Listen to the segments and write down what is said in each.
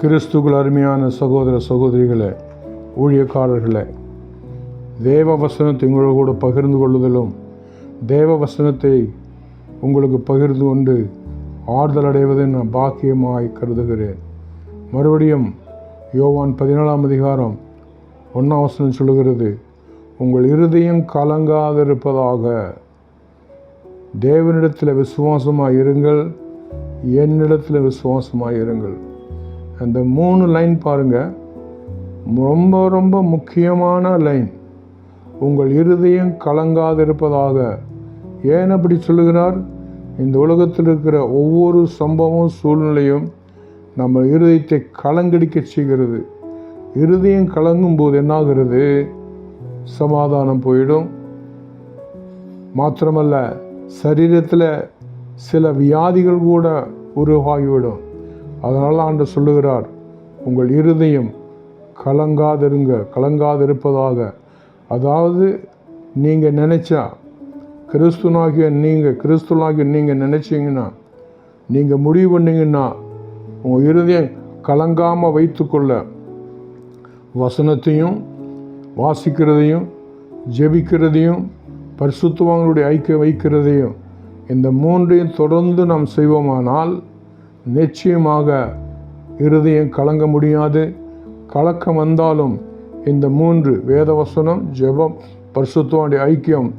கிறிஸ்துகள் அருமையான சகோதர சகோதரிகளை ஊழியக்காரர்களை தேவ வசனத்தை உங்களோடு கூட பகிர்ந்து கொள்வதிலும் தேவ வசனத்தை உங்களுக்கு பகிர்ந்து கொண்டு ஆறுதல் அடைவதை நான் பாக்கியமாய் கருதுகிறேன். மறுபடியும் யோவான் பதினேழாம் அதிகாரம் ஒன்றாம் வசனம் சொல்லுகிறது உங்கள் இருதயம் கலங்காதிருப்பதாக. தேவனிடத்தில் விசுவாசமாக இருங்கள் என்னிடத்தில் விசுவாசமாக இருங்கள் அந்த மூணு லைன் பாருங்கள் ரொம்ப ரொம்ப முக்கியமான லைன் உங்கள் இருதயம் கலங்காதிருப்பதாக. ஏன் அப்படி சொல்லுகிறார்? இந்த உலகத்தில் இருக்கிற ஒவ்வொரு சம்பவம் சூழ்நிலையும் நம்ம இருதயத்தை கலங்கடிக்க செய்கிறது. இருதயம் கலங்கும் போது என்னாகிறது? சமாதானம் போயிடும். மாத்திரமல்ல சரீரத்தில் சில வியாதிகள் கூட உருவாகிவிடும். அதனால் ஆண்டு சொல்லுகிறார் உங்கள் இருதயம் கலங்காதிருங்க கலங்காதிருப்பதாக. அதாவது நீங்கள் நினச்சா கிறிஸ்துனாகிய நீங்கள் கிறிஸ்துனாகிய நீங்கள் நினச்சிங்கன்னா நீங்கள் முடிவு பண்ணிங்கன்னா உங்கள் இருதயம் கலங்காமல் வைத்துக்கொள்ள வசனத்தையும் வாசிக்கிறதையும் ஜெபிக்கிறதையும் பரிசுத்துவங்களுடைய ஐக்கியம் வைக்கிறதையும் இந்த மூன்றையும் தொடர்ந்து நாம் செய்வோமானால் நிச்சயமாக இருதயம் கலங்க முடியாது. கலக்கம் வந்தாலும் இந்த மூன்று வேதவசனம் ஜெபம் பரிசுத்தோடைய ஐக்கியம்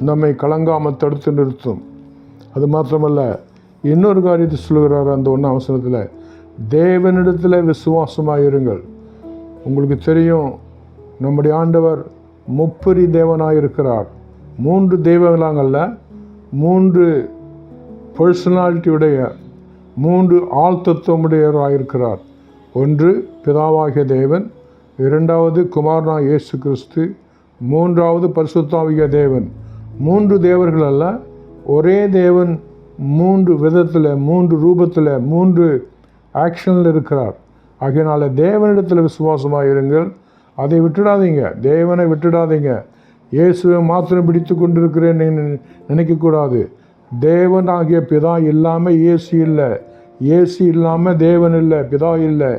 நம்மை கலங்காமல் தடுத்து நிறுத்தும். அது மாத்திரமல்ல இன்னொரு காரியத்தை சொல்லுகிறார் அந்த ஒன்றாம் அவசரத்தில் தேவனிடத்தில் விசுவாசமாக இருங்கள். உங்களுக்கு தெரியும் நம்முடைய ஆண்டவர் முப்பரி தேவனாக இருக்கிறார். மூன்று தெய்வங்களாங்கல்ல மூன்று பர்சனாலிட்டியுடைய மூன்று ஆழ்த்தத்துவமுடையவராக இருக்கிறார் ஒன்று பிதாவாகிய தேவன். இரண்டாவது குமாரனா இயேசு கிறிஸ்து. மூன்றாவது பரிசுத்தாவிய தேவன். மூன்று தேவர்கள் அல்ல ஒரே தேவன் மூன்று விதத்தில் மூன்று ரூபத்தில் மூன்று ஆக்ஷனில் இருக்கிறார். ஆகையினால் தேவனிடத்தில் விசுவாசமாக இருங்கள். அதை விட்டுடாதீங்க. தேவனை விட்டுடாதீங்க. இயேசுவை மாத்திரம் பிடித்து கொண்டிருக்கிறேன் நினைக்கக்கூடாது. தேவன் ஆகிய பிதா இல்லாமல் இயேசு இல்லை. இயேசு இல்லாமல் தேவன் இல்லை பிதா இல்லை.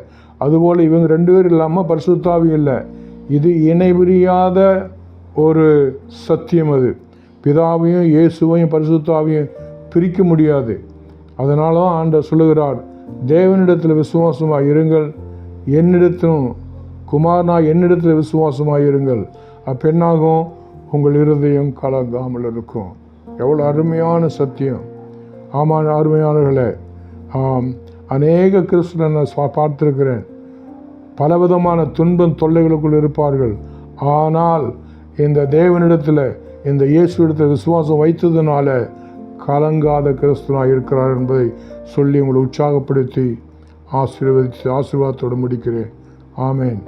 அதுபோல் இவங்க ரெண்டு பேர் இல்லாமல் பரிசுத்தாவி இல்லை. இது இணைபிரியாத ஒரு சத்தியம் அது. பிதாவையும் இயேசுவையும் பரிசுத்தாவையும் பிரிக்க முடியாது. அதனால தான் ஆண்டவர் சொல்லுகிறார் தேவனிடத்தில் விசுவாசமாக இருங்கள் என்னிடத்திலும் குமாரனா என்னிடத்தில் விசுவாசமாக இருங்கள். அப்பெண்ணாகும் உங்கள் இருதயம் கலங்காமல் இருக்கும். எவ்வளோ அருமையான சத்தியம். ஆமாம் அருமையானவர்களே அநேக கிருஷ்ணனை நான் பார்த்துருக்கிறேன். பலவிதமான துன்பம் தொல்லைகளுக்குள் இருப்பார்கள். ஆனால் இந்த தேவனிடத்தில் இந்த இயேசுவிடத்தில் விசுவாசம் வைத்ததுனால கலங்காத கிறிஸ்துவனாக இருக்கிறார் என்பதை சொல்லி உங்களை உற்சாகப்படுத்தி ஆசீர்வதித்து ஆசீர்வாதத்தோடு முடிக்கிறேன். ஆமேன்.